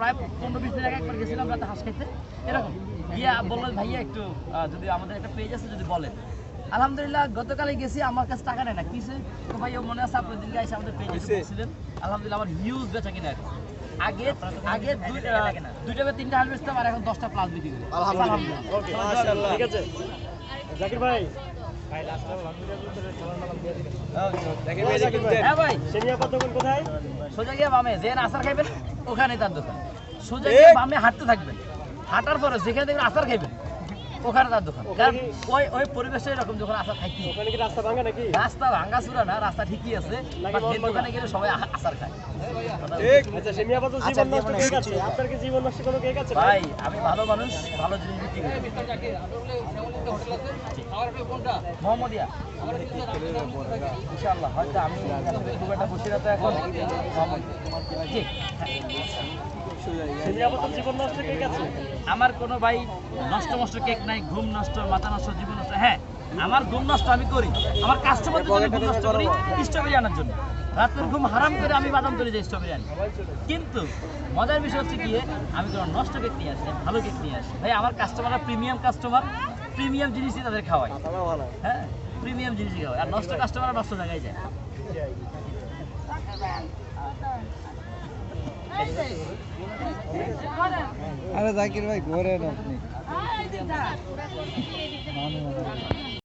প্রায় পনেরো বিশ দিন আগে একবার গেছিলাম রাতে হাঁস খাইতে। এরকম। গিয়া বললেন ভাইয়া একটু যদি আমাদের একটা পেজ আছে যদি বলেন। আলহামদুলিল্লাহ গতকালে গেছি আমার কাছে টাকা নেয় না। কিসে তো ভাই ও মনে আছে আপনার দিনকে এসে আমাদের পেজে আলহামদুলিল্লাহ আমার হিউজ বেচা কিনা এখন। আগে আগে দুইটা দুইটা বা তিনটা হাঁস বেচতাম আর এখন দশটা প্লাস বিক্রি করি। আলহামদুলিল্লাহ। ঠিক আছে। জাকির ভাই। ভাই জাকির ভাই হ্যাঁ ভাই। সেমিয়া কোথায়? সোজা গিয়ে বামে যে আচার খাইবেন ওখানে তার দোকান। সোজা বামে হাঁটতে থাকবেন। হাঁটার পরে যেখানে দেখবেন আচার খাইবেন। ওখানে তার দোকান কারণ ওই ওই পরিবেশটা এরকম যখন আচার খাইতি ওখানে কি রাস্তা ভাঙা নাকি? রাস্তা চূড়া না রাস্তা ঠিকই আছে ভাঙা? দোকানে গেলে সবাই আ- আচার খায়। ঠিক আচ্ছা সেমিয়া পদ্ম আচ্ছা, জীবন নষ্ট কেক আছে আপনার কি জীবন নষ্ট কোনো কেক আছে ভাই আমি ভালো মানুষ ভালো জিনিস বিক্রি করি। মোহাম্মদিয়া। ইনশাআল্লাহ হয়তো আমি খুব একটা বসে না তো এখন। মোহাম্মদিয়া। জি। সেমিয়া পদ্ম জীবন নষ্ট কেক আছে। আমার কোনো ভাই নষ্ট নষ্ট কেক নাই, ঘুম নষ্ট, মাথা নষ্ট, জীবন নষ্ট। হ্যাঁ আমার ঘুম নষ্ট আমি করি। আমার কাস্টমারদের জন্য ঘুম নষ্ট করি স্ট্রবেরি আনার জন্য। রাতের ঘুম হারাম করে আমি বাদাম তৈরি যাই স্ট্রবেরি আনি। কিন্তু মজার বিষয় হচ্ছে গিয়ে, আমি কোনো নষ্ট কেক নিয়ে আসি ভালো কেক নিয়ে আসি। ভাই, আমার কাস্টমাররা প্রিমিয়াম কাস্টমার প্রিমিয়াম জিনিসই তাদের খাওয়াই হ্যাঁ প্রিমিয়াম জিনিসই খাওয়াই আর নষ্ট কাস্টমার নষ্ট জায়গায় যায়। আরে জাকির ভাই ঘোরেন আপনি না